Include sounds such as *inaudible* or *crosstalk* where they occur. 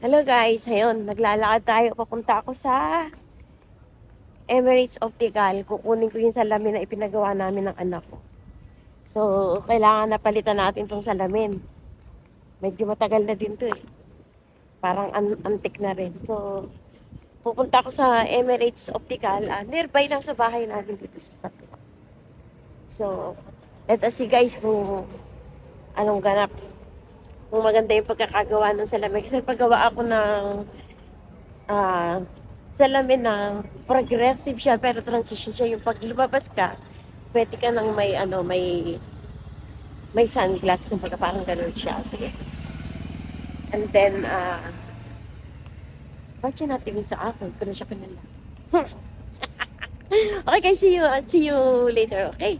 Hello guys, ayun, naglalakad tayo. Papunta ako sa Emirates Optical. Kukunin ko yung salamin na ipinagawa namin ng anak ko. So, kailangan napalitan natin tong salamin. Medyo matagal na din to eh. Parang an- antik na rin. So, pupunta ako sa Emirates Optical. Ah, nearby lang sa bahay namin dito sa Satu. So, let us see guys kung anong ganap kung maganda yung pagkakagawa ng salamin. Kasi paggawa ako ng ah salamin na progressive siya, pero transition siya. Yung pag lumabas ka, pwede ka nang may, ano, may, may sunglass, kung parang ganun siya. Sige. And then, ah, ba't siya natingin sa akin? Pero siya kanila. *laughs* okay guys, see you, see you later, okay?